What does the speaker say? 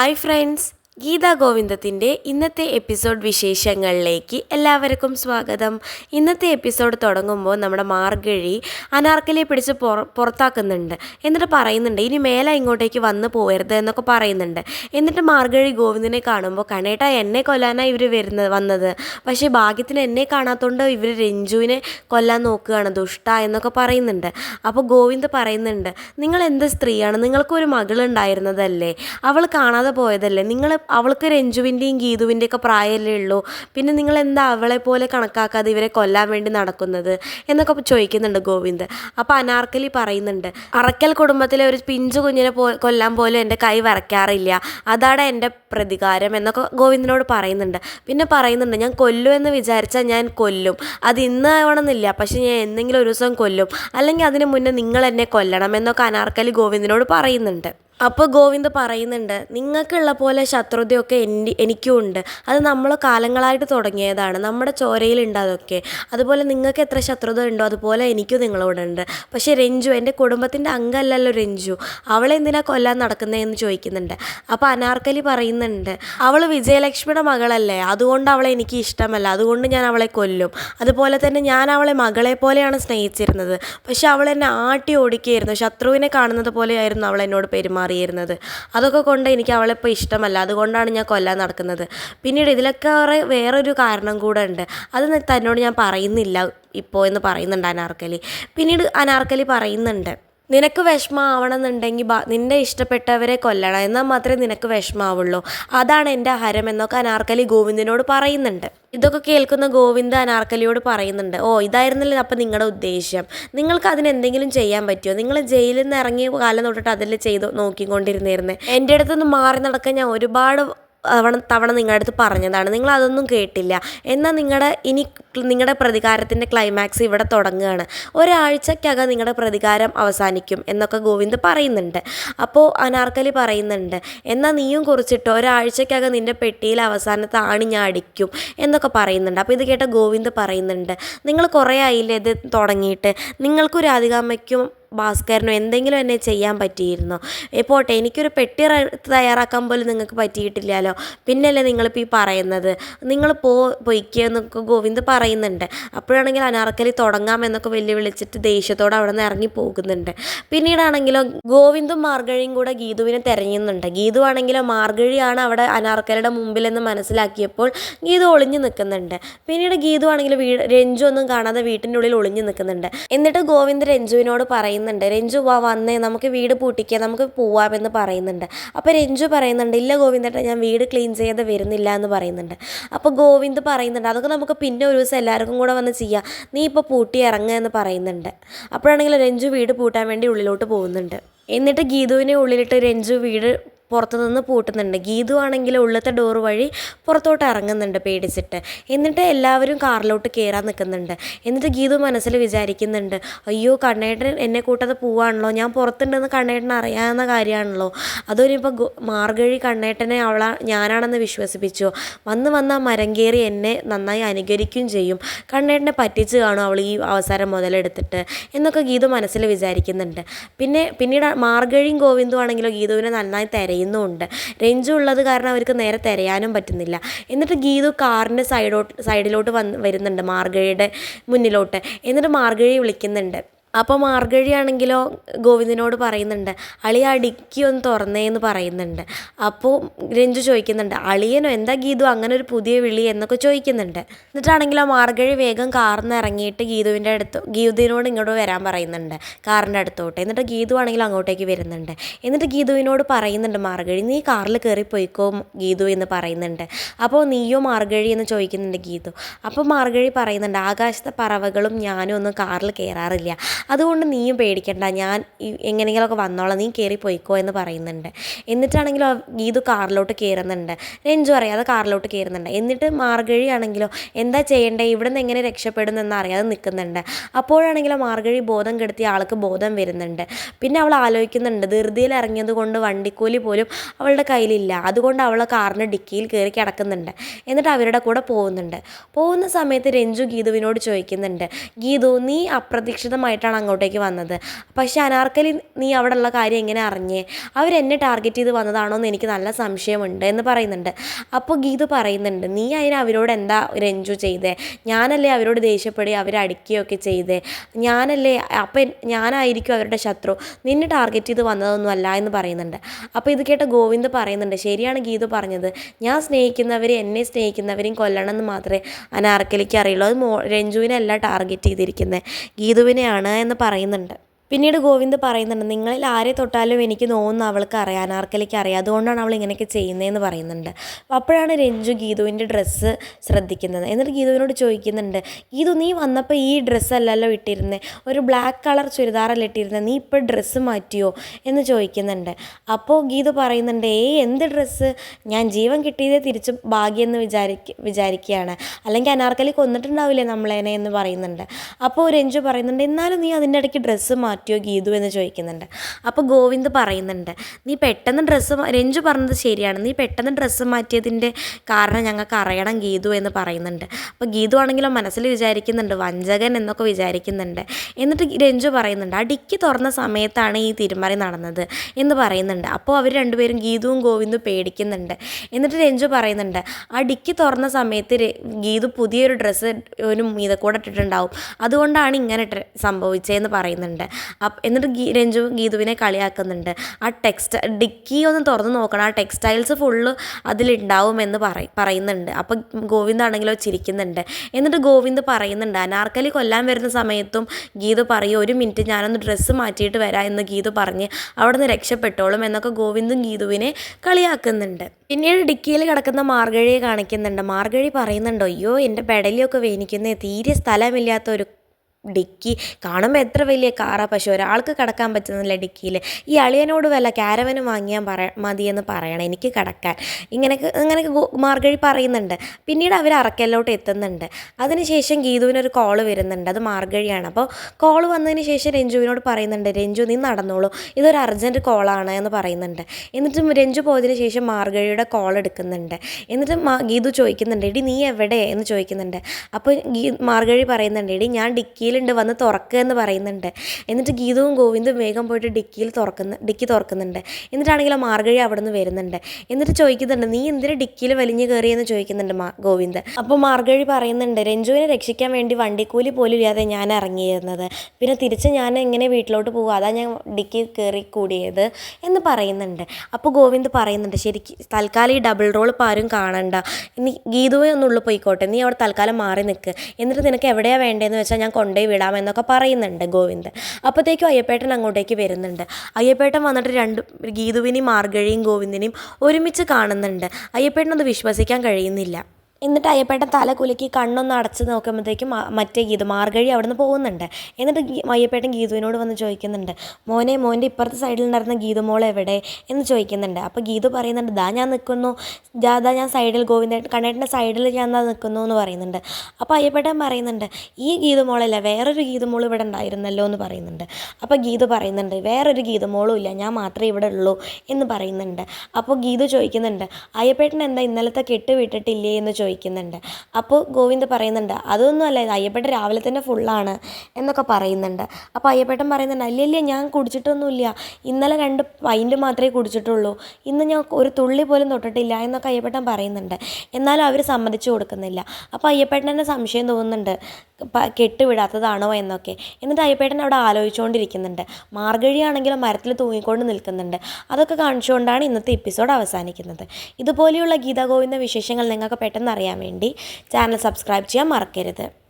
Hi friends Gita ഗോവിന്ദത്തിന്റെ ഇന്നത്തെ episode വിശേഷങ്ങളിലേക്ക് എല്ലാവർക്കും സ്വാഗതം. ഇന്നത്തെ എപ്പിസോഡ് തുടങ്ങുമ്പോൾ നമ്മുടെ മാർഗഴി അനാർക്കലിയെ പിടിച്ച് പുറ പുറത്താക്കുന്നുണ്ട്. എന്നിട്ട് പറയുന്നുണ്ട് ഇനി മേലെ ഇങ്ങോട്ടേക്ക് വന്നു പോകരുത് എന്നൊക്കെ പറയുന്നുണ്ട്. എന്നിട്ട് മാർഗഴി ഗോവിന്ദനെ കാണുമ്പോൾ കണേട്ട എന്നെ കൊല്ലാനാണ് ഇവർ വരുന്നത് വന്നത്. പക്ഷേ ഭാഗ്യത്തിന് എന്നെ കാണാത്തതുകൊണ്ട് ഇവർ രഞ്ജുവിനെ കൊല്ലാൻ നോക്കുകയാണ് ദുഷ്ട എന്നൊക്കെ പറയുന്നുണ്ട്. അപ്പോൾ ഗോവിന്ദ് പറയുന്നുണ്ട് നിങ്ങൾ എന്ത് സ്ത്രീയാണ്? നിങ്ങൾക്കൊരു മകളുണ്ടായിരുന്നതല്ലേ? അവൾ കാണാതെ പോയതല്ലേ? നിങ്ങൾ അവൾക്ക് രഞ്ജുവിന്റെയും ഗീതുവിന്റെയൊക്കെ പ്രായമല്ലേ ഉള്ളൂ. പിന്നെ നിങ്ങൾ എന്താ അവളെ പോലെ കണക്കാക്കാതെ ഇവരെ കൊല്ലാൻ വേണ്ടി നടക്കുന്നത് എന്നൊക്കെ ചോദിക്കുന്നുണ്ട് ഗോവിന്ദ്. അപ്പോൾ അനാർക്കലി പറയുന്നുണ്ട് അറക്കൽ കുടുംബത്തിലെ ഒരു പിഞ്ചു കുഞ്ഞിനെ പോ കൊല്ലാൻ പോലും എന്റെ കൈ വരയ്ക്കാറില്ല. അതാണ് എന്റെ പ്രതികാരം എന്നൊക്കെ ഗോവിന്ദനോട് പറയുന്നുണ്ട്. പിന്നെ പറയുന്നുണ്ട് ഞാൻ കൊല്ലും എന്ന് വിചാരിച്ചാൽ ഞാൻ കൊല്ലും. അത് ഇന്ന് ആവണമെന്നില്ല. പക്ഷെ ഞാൻ എന്തെങ്കിലും ഒരു ദിവസം കൊല്ലും. അല്ലെങ്കിൽ അതിന് മുന്നേ നിങ്ങൾ എന്നെ കൊല്ലണം എന്നൊക്കെ അനാർക്കലി ഗോവിന്ദനോട് പറയുന്നുണ്ട്. അപ്പോൾ ഗോവിന്ദ് പറയുന്നുണ്ട് നിങ്ങൾക്കുള്ള പോലെ ശത്രുതയൊക്കെ എന്റെ എനിക്കും ഉണ്ട്. അത് നമ്മൾ കാലങ്ങളായിട്ട് തുടങ്ങിയതാണ്. നമ്മുടെ ചോരയിലുണ്ട് അതൊക്കെ. അതുപോലെ നിങ്ങൾക്ക് എത്ര ശത്രുത ഉണ്ടോ അതുപോലെ എനിക്കും നിങ്ങളോടുണ്ട് പക്ഷേ രഞ്ജു എന്റെ കുടുംബത്തിന്റെ അംഗമല്ലല്ലോ രഞ്ജു. അവളെ എന്തിനാ കൊല്ലാൻ നടക്കുന്നതെന്ന് ചോദിക്കുന്നുണ്ട്. അപ്പോൾ അനാർക്കലി പറയുന്നുണ്ട് അവൾ വിജയലക്ഷ്മിയുടെ മകളല്ലേ. അതുകൊണ്ട് അവളെ എനിക്ക് ഇഷ്ടമല്ല. അതുകൊണ്ട് ഞാൻ അവളെ കൊല്ലും. അതുപോലെ തന്നെ ഞാൻ അവളെ മകളെ പോലെയാണ് സ്നേഹിച്ചിരുന്നത്. പക്ഷേ അവൾ എന്നെ ആട്ടി ഓടിക്കുകയായിരുന്നു. ശത്രുവിനെ കാണുന്നത് പോലെയായിരുന്നു അവൾ എന്നോട് പെരുമാറിയിരുന്നത് അതൊക്കെ കൊണ്ട് എനിക്ക് അവളെ ഇപ്പോൾ ഇഷ്ടമല്ല. അതുകൊണ്ടാണ് ഞാൻ കൊല്ലാൻ നടക്കുന്നത്. പിന്നീട് ഇതിലൊക്കെ വേറെ വേറൊരു കാരണം കൂടെ ഉണ്ട്. അത് തന്നോട് ഞാൻ പറയുന്നില്ല ഇപ്പോൾ എന്ന് പറയുന്നുണ്ട് അനാർക്കലി. പിന്നീട് അനാർക്കലി പറയുന്നുണ്ട്. നിനക്ക് വിഷമമാവണമെന്നുണ്ടെങ്കിൽ നിന്റെ ഇഷ്ടപ്പെട്ടവരെ കൊല്ലണം. എന്നാൽ മാത്രമേ നിനക്ക് വിഷമാവുള്ളൂ. അതാണ് എന്റെ ഹരം എന്നൊക്കെ അനാർക്കലി ഗോവിന്ദനോട് പറയുന്നുണ്ട്. ഇതൊക്കെ കേൾക്കുന്ന ഗോവിന്ദ അനാർക്കലിയോട് പറയുന്നുണ്ട്. ഓ ഇതായിരുന്നില്ല അപ്പം നിങ്ങളുടെ ഉദ്ദേശ്യം. നിങ്ങൾക്ക് അതിനെന്തെങ്കിലും ചെയ്യാൻ പറ്റുമോ? നിങ്ങൾ ജയിലിൽ നിന്ന് ഇറങ്ങിയ കാലം തൊട്ടിട്ട് അതിൽ ചെയ്ത് നോക്കിക്കൊണ്ടിരുന്നിരുന്നത് എന്റെ അടുത്തുനിന്ന് മാറി നടക്കാൻ ഞാൻ ഒരുപാട് തവണ തവണ നിങ്ങളുടെ അടുത്ത് പറഞ്ഞതാണ്. നിങ്ങൾ അതൊന്നും കേട്ടില്ല. എന്നാൽ നിങ്ങളുടെ ഇനി നിങ്ങളുടെ പ്രതികാരത്തിന്റെ ക്ലൈമാക്സ് ഇവിടെ തുടങ്ങുകയാണ്. ഒരാഴ്ചക്കകം നിങ്ങളുടെ പ്രതികാരം അവസാനിക്കും എന്നൊക്കെ ഗോവിന്ദ് പറയുന്നുണ്ട്. അപ്പോൾ അനാർക്കലി പറയുന്നുണ്ട്. എന്നാൽ നീയും കുറിച്ചിട്ട് ഒരാഴ്ചക്കകം നിന്റെ പെട്ടിയിൽ അവസാനത്തെ ആണി ഞാൻ അടിക്കും എന്നൊക്കെ പറയുന്നുണ്ട്. അപ്പോൾ ഇത് കേട്ട ഗോവിന്ദ് പറയുന്നുണ്ട്. നിങ്ങൾ കുറേ ആയില്ലേ ഇത് തുടങ്ങിയിട്ട്? നിങ്ങൾക്കും രാധികാമ്മയ്ക്കും ഭാസ്കരനോ എന്തെങ്കിലും എന്നെ ചെയ്യാൻ പറ്റിയിരുന്നോ? ഏ പോട്ടെ എനിക്കൊരു പെട്ടി തയ്യാറാക്കാൻ പോലും നിങ്ങൾക്ക് പറ്റിയിട്ടില്ലല്ലോ. പിന്നല്ലേ നിങ്ങളിപ്പോൾ ഈ പറയുന്നത്. നിങ്ങൾ പോ പൊയ്ക്കുക ഗോവിന്ദ് പറയുന്നുണ്ട്. അപ്പോഴാണെങ്കിൽ അനാർക്കലി തുടങ്ങാമെന്നൊക്കെ വെല്ലുവിളിച്ചിട്ട് ദേഷ്യത്തോടെ അവിടെ നിന്ന് ഇറങ്ങി പോകുന്നുണ്ട്. പിന്നീടാണെങ്കിലോ ഗോവിന്ദും മാർഗഴിയും കൂടെ ഗീതുവിനെ തിരയുന്നുണ്ട്. ഗീതു ആണെങ്കിലോ മാർഗഴിയാണ് അവിടെ അനാർക്കലിയുടെ മുമ്പിലെന്ന് മനസ്സിലാക്കിയപ്പോൾ ഗീതു ഒളിഞ്ഞു നിൽക്കുന്നുണ്ട്. പിന്നീട് ഗീതു ആണെങ്കിലും വീ രഞ്ജു ഒന്നും കാണാതെ വീട്ടിന്റെ ഉള്ളിൽ ഒളിഞ്ഞു നിൽക്കുന്നുണ്ട്. എന്നിട്ട് ഗോവിന്ദ് രഞ്ജുവിനോട് പറയുന്നുണ്ട് രഞ്ജു വാ വന്നേ നമുക്ക് വീട് പൂട്ടിക്കുക നമുക്ക് പോവാമെന്ന് പറയുന്നുണ്ട്. അപ്പോൾ രഞ്ജു പറയുന്നുണ്ട് ഇല്ല ഗോവിന്ദേട്ട ഞാൻ വീട് ക്ലീൻ ചെയ്യാതെ വരുന്നില്ല എന്ന് പറയുന്നുണ്ട്. അപ്പോൾ ഗോവിന്ദ് പറയുന്നുണ്ട് അതൊക്കെ നമുക്ക് പിന്നെ ഒരു ദിവസം എല്ലാവർക്കും കൂടെ വന്ന് ചെയ്യാം നീ ഇപ്പോൾ പൂട്ടി ഇറങ്ങുക എന്ന് പറയുന്നുണ്ട്. അപ്പോഴാണെങ്കിൽ രഞ്ജു വീട് പൂട്ടാൻ വേണ്ടി ഉള്ളിലോട്ട് പോകുന്നുണ്ട്. എന്നിട്ട് ഗീതുവിനെ ഉള്ളിലിട്ട് രഞ്ജു വീട് പുറത്തു നിന്ന് പൂട്ടുന്നുണ്ട്. ഗീതു ആണെങ്കിൽ ഉള്ളത്തെ ഡോർ വഴി പുറത്തോട്ട് ഇറങ്ങുന്നുണ്ട് പേടിച്ചിട്ട്. എന്നിട്ട് എല്ലാവരും കാറിലോട്ട് കയറാൻ നിൽക്കുന്നുണ്ട്. എന്നിട്ട് ഗീതു മനസ്സിൽ വിചാരിക്കുന്നുണ്ട് അയ്യോ കണ്ണേട്ടൻ എന്നെ കൂട്ടാതെ പോവാണല്ലോ. ഞാൻ പുറത്തുണ്ടെന്ന് കണ്ണേട്ടൻ അറിയാവുന്ന കാര്യമാണല്ലോ. അതൊരിപ്പോൾ മാർഗഴി കണ്ണേട്ടനെ അവളാ ഞാനാണെന്ന് വിശ്വസിപ്പിച്ചു. വന്ന് വന്ന് മരം കയറി എന്നെ നന്നായി അനുകരിക്കുകയും ചെയ്യും. കണ്ണേട്ടനെ പറ്റിച്ച് കാണും അവൾ ഈ അവസരം മുതലെടുത്തിട്ട് എന്നൊക്കെ ഗീതു മനസ്സിൽ വിചാരിക്കുന്നുണ്ട്. പിന്നെ പിന്നീട് മാർഗഴിയും ഗോവിന്ദു ആണെങ്കിലോ ഗീതുവിനെ നന്നായി തിരയുന്നുമുണ്ട് രഞ്ജു ഉള്ളത് കാരണം അവർക്ക് നേരെ തിരയാനും പറ്റുന്നില്ല. എന്നിട്ട് ഗീതു കാറിന്റെ സൈഡോട്ട് സൈഡിലോട്ട് വന്ന് വരുന്നുണ്ട് മാർഗഴിയുടെ മുന്നിലോട്ട്. എന്നിട്ട് മാർഗഴി വിളിക്കുന്നുണ്ട്. അപ്പോൾ മാർഗഴി ആണെങ്കിലോ ഗോവിന്ദനോട് പറയുന്നുണ്ട് അളിയ ആ ഡിക്കി ഒന്ന് തുറന്നേ എന്ന് പറയുന്നുണ്ട്. അപ്പോൾ രഞ്ജു ചോദിക്കുന്നുണ്ട് അളിയനോ എന്താ ഗീതു അങ്ങനെ ഒരു പുതിയ വിളി? എന്നൊക്കെ ചോദിക്കുന്നുണ്ട്. എന്നിട്ടാണെങ്കിലോ മാർഗഴി വേഗം കാറിന്ന് ഇറങ്ങിയിട്ട് ഗീതുവിന്റെ അടുത്ത് ഗീതുവിനോട് ഇങ്ങോട്ട് വരാൻ പറയുന്നുണ്ട് കാറിന്റെ അടുത്തോട്ട്. എന്നിട്ട് ഗീതു ആണെങ്കിലും അങ്ങോട്ടേക്ക് വരുന്നുണ്ട്. എന്നിട്ട് ഗീതുവിനോട് പറയുന്നുണ്ട് മാർഗഴി നീ കാറിൽ കയറി പോയിക്കോ ഗീതു എന്ന് പറയുന്നുണ്ട്. അപ്പോൾ നീയോ മാർഗഴി എന്ന് ചോദിക്കുന്നുണ്ട് ഗീതു. അപ്പോൾ മാർഗഴി പറയുന്നുണ്ട് ആകാശത്തെ പറവകളും ഞാനും ഒന്നും കാറിൽ കയറാറില്ല. അതുകൊണ്ട് നീയും പേടിക്കണ്ട. ഞാൻ എങ്ങനെയെങ്കിലുമൊക്കെ വന്നോളാം. നീ കയറി പോയിക്കോ എന്ന് പറയുന്നുണ്ട്. എന്നിട്ടാണെങ്കിലോ ഗീതു കാറിലോട്ട് കയറുന്നുണ്ട് രഞ്ജു അറിയാതെ കാറിലോട്ട് കയറുന്നുണ്ട് എന്നിട്ട് മാർഗഴി ആണെങ്കിലോ എന്താ ചെയ്യേണ്ടേ? ഇവിടെ നിന്ന് എങ്ങനെ രക്ഷപ്പെടുന്നെന്ന് അറിയാതെ നിൽക്കുന്നുണ്ട്. അപ്പോഴാണെങ്കിലോ മാർഗഴി ബോധം കെടുത്തിയ ആൾക്ക് ബോധം വരുന്നുണ്ട്. പിന്നെ അവൾ ആലോചിക്കുന്നുണ്ട് ധൃതിയിൽ ഇറങ്ങിയത് കൊണ്ട് വണ്ടിക്കൂലി പോലും അവളുടെ കയ്യിലില്ല. അതുകൊണ്ട് അവളെ കാറിന് ഡിക്കിയിൽ കയറി കിടക്കുന്നുണ്ട്. എന്നിട്ട് അവരുടെ കൂടെ പോകുന്നുണ്ട്. പോകുന്ന സമയത്ത് രഞ്ജു ഗീതുവിനോട് ചോദിക്കുന്നുണ്ട് ഗീതു നീ അപ്രതീക്ഷിതമായിട്ടാണ് പറഞ്ഞിട്ടാണ് അങ്ങോട്ടേക്ക് വന്നത്. പക്ഷേ അനാർക്കലി നീ അവിടെ ഉള്ള കാര്യം എങ്ങനെ അറിഞ്ഞേ? അവരെന്നെ ടാർഗറ്റ് ചെയ്ത് വന്നതാണോ എന്ന് എനിക്ക് നല്ല സംശയമുണ്ട് എന്ന് പറയുന്നുണ്ട്. അപ്പോൾ ഗീതു പറയുന്നുണ്ട് നീ അതിന് അവരോട് എന്താ രഞ്ജു ചെയ്തേ? ഞാനല്ലേ അവരോട് ദേഷ്യപ്പെടുകയും അവരെ അടിക്കുകയൊക്കെ ചെയ്തേ? ഞാനല്ലേ അപ്പം ഞാനായിരിക്കും അവരുടെ ശത്രു. നിന്നെ ടാർഗറ്റ് ചെയ്ത് വന്നതൊന്നുമല്ല എന്ന് പറയുന്നുണ്ട്. അപ്പോൾ ഇത് കേട്ട ഗോവിന്ദ് പറയുന്നുണ്ട് ശരിയാണ് ഗീതു പറഞ്ഞത്. ഞാൻ സ്നേഹിക്കുന്നവരെ എന്നെ സ്നേഹിക്കുന്നവരെയും കൊല്ലണം എന്ന് മാത്രമേ അനാർക്കലിക്ക് അറിയുള്ളൂ. അത് മോ രഞ്ജുവിനല്ല ടാർഗറ്റ് ചെയ്തിരിക്കുന്നത് ഗീതുവിനെയാണ് എന്ന് പറയുന്നുണ്ട്. പിന്നീട് ഗോവിന്ദ് പറയുന്നുണ്ട് നിങ്ങളിൽ ആരെ തൊട്ടാലും എനിക്ക് തോന്നുന്നു അവൾക്ക് അറിയാം അനാർക്കലിക്ക് അറിയാം. അതുകൊണ്ടാണ് അവൾ ഇങ്ങനെയൊക്കെ ചെയ്യുന്നതെന്ന് പറയുന്നുണ്ട്. അപ്പോഴാണ് രഞ്ജു ഗീതുവിന്റെ ഡ്രസ്സ് ശ്രദ്ധിക്കുന്നത്. എന്നിട്ട് ഗീതുവിനോട് ചോദിക്കുന്നുണ്ട് ഗീതു നീ വന്നപ്പോൾ ഈ ഡ്രസ്സല്ലല്ലോ ഇട്ടിരുന്നത് ഒരു ബ്ലാക്ക് കളർ ചുരിദാറല്ല ഇട്ടിരുന്നത് നീ ഇപ്പോൾ ഡ്രസ്സ് മാറ്റിയോ? എന്ന് ചോദിക്കുന്നുണ്ട്. അപ്പോൾ ഗീതു പറയുന്നുണ്ട് ഏയ് എന്ത് ഡ്രസ്സ്? ഞാൻ ജീവൻ കിട്ടിയതേ തിരിച്ച് ഭാഗ്യമെന്ന് വിചാരിക്ക വിചാരിക്കുകയാണ്. അല്ലെങ്കിൽ അനാർക്കലി കൊന്നിട്ടുണ്ടാവില്ലേ നമ്മളേനെ? എന്ന് പറയുന്നുണ്ട്. അപ്പോൾ രഞ്ജു പറയുന്നുണ്ട് എന്നാലും നീ അതിന്റെ ഇടയ്ക്ക് ഡ്രസ്സ് മാറ്റിയോ ഗീതു എന്ന് ചോദിക്കുന്നുണ്ട്. അപ്പോൾ ഗോവിന്ദ് പറയുന്നുണ്ട് നീ പെട്ടെന്ന് ഡ്രസ്സ് രഞ്ജു പറഞ്ഞത് ശരിയാണ്. നീ പെട്ടെന്ന് ഡ്രസ്സ് മാറ്റിയതിന്റെ കാരണം ഞങ്ങൾക്ക് അറിയണം ഗീതു എന്ന് പറയുന്നുണ്ട്. അപ്പോൾ ഗീതു ആണെങ്കിലും മനസ്സിൽ വിചാരിക്കുന്നുണ്ട് വഞ്ചകൻ എന്നൊക്കെ വിചാരിക്കുന്നുണ്ട്. എന്നിട്ട് രഞ്ജു പറയുന്നുണ്ട് ആ ഡിക്കി തുറന്ന സമയത്താണ് ഈ തിരുമറി നടന്നത് എന്ന് പറയുന്നുണ്ട്. അപ്പോൾ അവർ രണ്ടുപേരും ഗീതുവും ഗോവിന്ദും പേടിക്കുന്നുണ്ട്. എന്നിട്ട് രഞ്ജു പറയുന്നുണ്ട് ആ ഡിക്കി തുറന്ന സമയത്ത് ഗീതു പുതിയൊരു ഡ്രസ്സ് ഒരു മീതക്കൂടെ ഇട്ടിട്ടുണ്ടാവും. അതുകൊണ്ടാണ് ഇങ്ങനെ സംഭവിച്ചതെന്ന് പറയുന്നുണ്ട്. എന്നിട്ട് ഗീ രഞ്ജു ഗീതുവിനെ കളിയാക്കുന്നുണ്ട്. ആ ടെക്സ്റ്റ് ഡിക്കി ഒന്ന് തുറന്ന് നോക്കണം. ആ ടെക്സ്റ്റൈൽസ് ഫുള്ള് അതിലുണ്ടാവുമെന്ന് പറ പറയുന്നുണ്ട്. അപ്പം ഗോവിന്ദാണെങ്കിലോ ചിരിക്കുന്നുണ്ട്. എന്നിട്ട് ഗോവിന്ദ് പറയുന്നുണ്ട് അനാർക്കലി കൊല്ലാൻ വരുന്ന സമയത്തും ഗീതു പറയും ഒരു മിനിറ്റ് ഞാനൊന്ന് ഡ്രസ്സ് മാറ്റിയിട്ട് വരാം എന്ന് ഗീതു പറഞ്ഞ് അവിടെ നിന്ന് രക്ഷപ്പെട്ടോളും എന്നൊക്കെ ഗോവിന്ദും ഗീതുവിനെ കളിയാക്കുന്നുണ്ട്. പിന്നീട് ഡിക്കിയിൽ കിടക്കുന്ന മാർഗഴിയെ കാണിക്കുന്നുണ്ട്. മാർഗഴി പറയുന്നുണ്ട് അയ്യോ എന്റെ പെടലിയൊക്കെ വേനിക്കുന്നേ തീരെ സ്ഥലമില്ലാത്ത ഒരു ഡിക്കി കാണുമ്പോൾ എത്ര വലിയ കാറാ പക്ഷെ ഒരാൾക്ക് കിടക്കാൻ പറ്റുന്നില്ല ഡിക്കിയിൽ ഈ അളിയനോട് വല്ല ക്യാരവന് വാങ്ങിയാൽ പറ മതിയെന്ന് പറയണം എനിക്ക് കിടക്കാൻ. ഇങ്ങനെയൊക്കെ ഇങ്ങനെയൊക്കെ മാർഗഴി പറയുന്നുണ്ട്. പിന്നീട് അവർ അറക്കലിലോട്ട് എത്തുന്നുണ്ട്. അതിനുശേഷം ഗീതുവിനൊരു കോൾ വരുന്നുണ്ട്. അത് മാർഗഴിയാണ്. അപ്പോൾ കോൾ വന്നതിന് ശേഷം രഞ്ജുവിനോട് പറയുന്നുണ്ട് രഞ്ജു നീ നടന്നോളൂ. ഇതൊരു അർജന്റ് കോളാണ് എന്ന് പറയുന്നുണ്ട്. എന്നിട്ടും രഞ്ജു പോയതിന് ശേഷം മാർഗഴിയുടെ കോൾ എടുക്കുന്നുണ്ട്. എന്നിട്ട് ഗീതു ചോദിക്കുന്നുണ്ട് എടി നീ എവിടെ? എന്ന് ചോദിക്കുന്നുണ്ട്. അപ്പോൾ ഗീ മാർഗഴി പറയുന്നുണ്ട് എടി ഞാൻ ഡിക്കിയിലുണ്ട് വന്ന് തുറക്കുക എന്ന് പറയുന്നുണ്ട്. എന്നിട്ട് ഗീതവും ഗോവിന്ദും വേഗം പോയിട്ട് ഡിക്കിയിൽ തുറക്കുന്ന ഡിക്കി തുറക്കുന്നുണ്ട്. എന്നിട്ടാണെങ്കിൽ മാർഗഴി അവിടെ നിന്ന് വരുന്നുണ്ട്. എന്നിട്ട് ചോദിക്കുന്നുണ്ട് നീ എന്തിനാ ഡിക്കിയിൽ വലിഞ്ഞു കയറിയെന്ന് ചോദിക്കുന്നുണ്ട് മാ ഗോവിന്ദ്? അപ്പോൾ മാർഗഴി പറയുന്നുണ്ട് രഞ്ജുവിനെ രക്ഷിക്കാൻ വേണ്ടി വണ്ടിക്കൂലി പോലും ഇല്ലാതെ ഞാൻ ഇറങ്ങിയിരുന്നത്. പിന്നെ തിരിച്ച് ഞാൻ എങ്ങനെ വീട്ടിലോട്ട് പോകുക അതാ ഞാൻ ഡിക്കി കയറി കൂടിയത് എന്ന് പറയുന്നുണ്ട്. അപ്പോൾ ഗോവിന്ദ് പറയുന്നുണ്ട് ശരിക്കും തൽക്കാലം ഈ ഡബിൾ റോൾ ഇപ്പോൾ ആരും കാണണ്ട. നീ ഗീതുവേ ഒന്നുള്ളു പോയിക്കോട്ടെ. നീ അവിടെ തൽക്കാലം മാറി നിൽക്ക് എന്നിട്ട് നിനക്ക് എവിടെയാണ് വേണ്ടതെന്ന് വെച്ചാൽ ഞാൻ കൊണ്ടുപോയി വിടാം എന്നൊക്കെ പറയുന്നുണ്ട് ഗോവിന്ദൻ. അപ്പോഴത്തേക്കും അയ്യപ്പേട്ടൻ അങ്ങോട്ടേക്ക് വരുന്നുണ്ട്. അയ്യപ്പേട്ടൻ വന്നിട്ട് രണ്ട് ഗീതുവിനെയും മാർഗഴിയും ഗോവിന്ദനെയും ഒരുമിച്ച് കാണുന്നുണ്ട്. അയ്യപ്പേട്ടൻ അത് വിശ്വസിക്കാൻ കഴിയുന്നില്ല. എന്നിട്ട് അയ്യപ്പേട്ടൻ തല കുലുക്കി കണ്ണൊന്ന് അടച്ച് നോക്കുമ്പോഴത്തേക്കും മറ്റേ ഗീതു മാർഗഴി അവിടെ നിന്ന് പോകുന്നുണ്ട്. എന്നിട്ട് അയ്യപ്പേട്ടൻ ഗീതുവിനോട് വന്ന് ചോദിക്കുന്നുണ്ട് മോനെ മോന്റെ ഇപ്പുറത്തെ സൈഡിൽ ഉണ്ടായിരുന്ന ഗീതു മോൾ എവിടെ? എന്ന് ചോദിക്കുന്നുണ്ട്. അപ്പോൾ ഗീതു പറയുന്നുണ്ട് ദാ ഞാൻ നിൽക്കുന്നു. ദാ ഞാൻ സൈഡിൽ ഗോവിന്ദ കണ്ണേട്ടന്റെ സൈഡിൽ ഞാൻ ദാ നിൽക്കുന്നു എന്ന് പറയുന്നുണ്ട്. അപ്പോൾ അയ്യപ്പേട്ടൻ പറയുന്നുണ്ട് ഈ ഗീതു മോളല്ല വേറൊരു ഗീതു മോൾ ഇവിടെ ഉണ്ടായിരുന്നല്ലോ എന്ന് പറയുന്നുണ്ട്. അപ്പോൾ ഗീതു പറയുന്നുണ്ട് വേറൊരു ഗീതു മോളും ഇല്ല ഞാൻ മാത്രമേ ഇവിടെ ഉള്ളൂ എന്ന് പറയുന്നുണ്ട്. അപ്പോൾ ഗീതു ചോദിക്കുന്നുണ്ട് അയ്യപ്പേട്ടൻ എന്താ ഇന്നലത്തെ കെട്ട് വിട്ടിട്ടില്ലേ എന്ന് ചോദിക്കുന്നുണ്ട്. അപ്പോൾ ഗോവിന്ദ് പറയുന്നുണ്ട് അതൊന്നും അല്ല ഇത് അയ്യപ്പേട്ടൻ രാവിലെ തന്നെ ഫുള്ളാണ് എന്നൊക്കെ പറയുന്നുണ്ട്. അപ്പോൾ അയ്യപ്പേട്ടൻ പറയുന്നുണ്ട് അല്ല ഇല്ല ഞാൻ കുടിച്ചിട്ടൊന്നുമില്ല. ഇന്നലെ രണ്ട് പൈന്റ് മാത്രമേ കുടിച്ചിട്ടുള്ളൂ. ഇന്ന് ഞാൻ ഒരു തുള്ളി പോലും തൊട്ടിട്ടില്ല എന്നൊക്കെ അയ്യപ്പേട്ടൻ പറയുന്നുണ്ട്. എന്നാലും അവർ സമ്മതിച്ചു കൊടുക്കുന്നില്ല. അപ്പോൾ അയ്യപ്പേട്ടനെ സംശയം തോന്നുന്നുണ്ട് കെട്ടുവിടാത്തതാണോ എന്നൊക്കെ. എന്നിട്ട് അയ്യപ്പേട്ടൻ അവിടെ ആലോചിച്ചുകൊണ്ടിരിക്കുന്നുണ്ട്. മാർഗഴിയാണെങ്കിലും മരത്തിൽ തൂങ്ങിക്കൊണ്ട് നിൽക്കുന്നുണ്ട്. അതൊക്കെ കാണിച്ചുകൊണ്ടാണ് ഇന്നത്തെ എപ്പിസോഡ് അവസാനിക്കുന്നത്. ഇതുപോലെയുള്ള ഗീതാഗോവിന്ദ വിശേഷങ്ങൾ നിങ്ങൾക്ക് പെട്ടെന്ന് അറിയാൻ വേണ്ടി ചാനൽ സബ്സ്ക്രൈബ് ചെയ്യാൻ മറക്കരുത്.